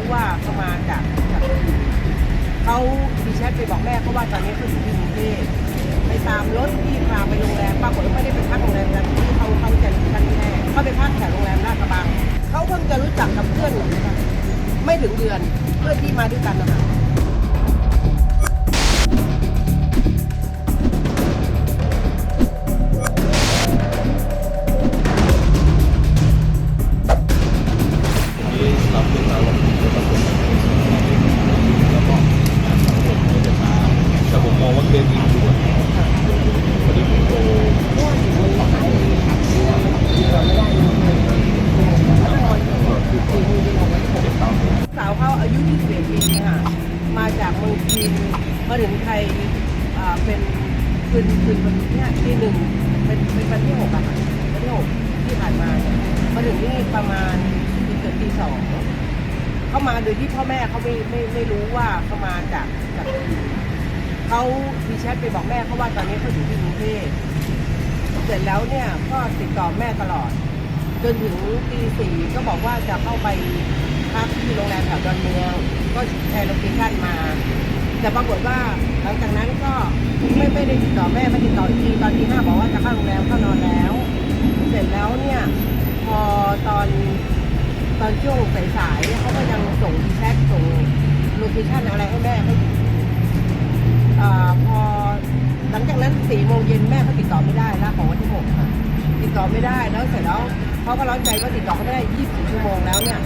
ู้ว่าเขามาจากจากเขาดีแชทไปบอกแม่เขาว่าตอนนี้เขาอยู่ที่กรุงเทพไปตามรถที่พาไปโรงแรมปรากฏว่าไม่ได้ไปพักโรงแรมนั้นที่เขาเขาจะอยู่กันแน่เขาไปพักแถวโรงแรมราดกระบังเขาเพิ่งจะรู้จักกับเพื่อนไม่ถึงเดือนเพื่อนที่มาด้วยกันนะคะ ผมมองว่าเคสนี้ด่วนพอดีผมโตสาวเขาอายุ21ปีค่ะ มาจากเมืองจีนมาถึงไทยอ่าเป็นคืนคืนวันเนี้ยที่หนึ่งเป็นเป็นวันที่หกอะค่ะวันที่หกที่ผ่านมาเนี่ยมาถึงนี่ประมาณเกือบตีสองเขามาโดยที่พ่อแม่เขาไม่ไม่ไม่รู้ว่าเขามาจากจาก เขามีแชทไปบอกแม่เขาว่าตอนนี้เขาอยู่ที่กรุงเทพเสร็จแล้วเนี่ยก็ติดต่อแม่ตลอด จนถึงตีสี่ก็บอกว่าจะเข้าไปพักที่โรงแรมแถวดอนเมือง ก็แชร์โลเคชั่นมา แต่ปรากฏว่าหลังจากนั้นก็ไม่ไม่ได้ติดต่อแม่ไม่ติดต่ออีกทีตอนที่ห้าบอกว่าจะเข้าโรงแรมเข้านอนแล้ว เสร็จแล้วเนี่ยพอตอนตอนช่วงสายๆเนี่ยเขาก็ยังส่งแชทส่งโลเคชั่นอะไรให้แม่เขาอยู่ ติดต่อไม่ได้แล้วของวันที่หกค่ะติดต่อไม่ได้แล้วเสร็จแล้วเขาก็ร้อนใจว่าติดต่อเขาไม่ได้24ชั่วโมงแล้วเนี่ย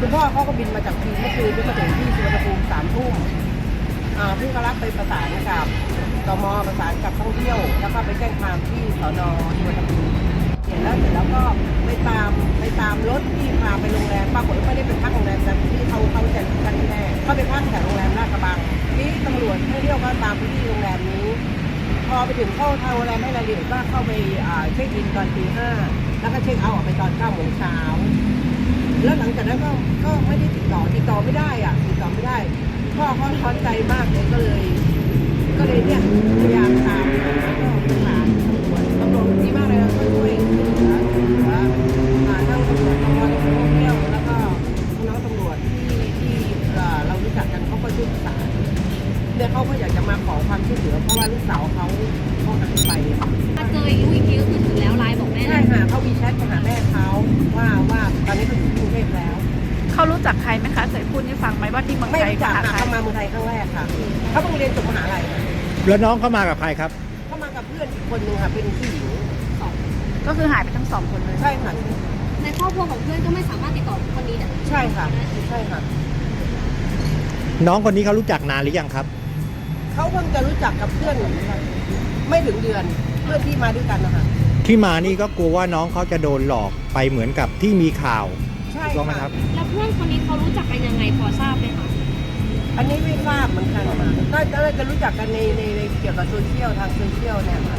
คุณพ่อเขาก็บินมาจากจีนเมื่อคืนเพิ่งมาถึงที่สุวรรณภูมิสามทุ่มอ่าเพิ่งก็รับไปประสานกับตมประสานกับท่องเที่ยว แล้วก็ไปแจ้งความที่สอนอสุวรรณภูมิเห็นแล้วเสร็จแล้วก็ไปตามไปตามรถที่พาไปโรงแรมปรากฏว่าไม่ได้ไปพักโรงแรม พอไปถึงเข้าทางโรงแรมให้รายละเอียดว่าเข้าไปเช็คอินตอนตีห้าแล้วก็เช็คเอาท์ออกไปตอนเก้าโมงเช้าแล้วหลังจากนั้นก็ก็ไม่ได้ติดต่อติดต่อไม่ได้อะติดต่อไม่ได้พ่อเขาท้อนใจมากเลยก็เลย ก็เลยเนี่ย ความช่วยเหลือเพราะว่าลูกสาวเขาเขาหายไปอะมาเจออีกรู้อีกทีก็คือถึงแล้วไลน์บอกแม่ใช่ค่ะเขาวีแชทมาหาแม่เขาว่าว่าตอนนี้เขาอยู่ที่กรุงเทพแล้ว เขารู้จักใครไหมคะเคยพูดให้ฟังไหมว่าที่เมืองไม่ไทยรู้จักหาค่ะใครเขามาเมืองไทยครั้งแรกค่ะเขาเพิ่งเรียนจบมหาลัยค่ะแล้วน้องเข้ามากับใครครับ เขามากับเพื่อนอีกคนนึงค่ะเป็นผู้หญิงก็คือหายไปทั้งสองคนเลยใช่ค่ะในครอบครัวของเพื่อนก็ไม่สามารถติดต่อคนนี้ได้ใช่ค่ะใช่ค่ะน้องคนนี้เขารู้จักนานหรือยังครับ เขาเพิ่งจะรู้จักกับเพื่อนไม่ถึงเดือนเพื่อนที่มาด้วยกันนะคะที่มานี่ก็กลัวว่าน้องเขาจะโดนหลอกไปเหมือนกับที่มีข่าวใช่ถูกต้องไหมคค่ะรับ แล้วเพื่อนคนนี้เขารู้จักกันยังไงพอทราบไหมคะ อันนี้ไม่ทราบเหมือนกันค่ะก็น่าจะรู้จักกันในในในเกี่ยวกับโซเชียลทางโซเชียลเนี่ยค่ะ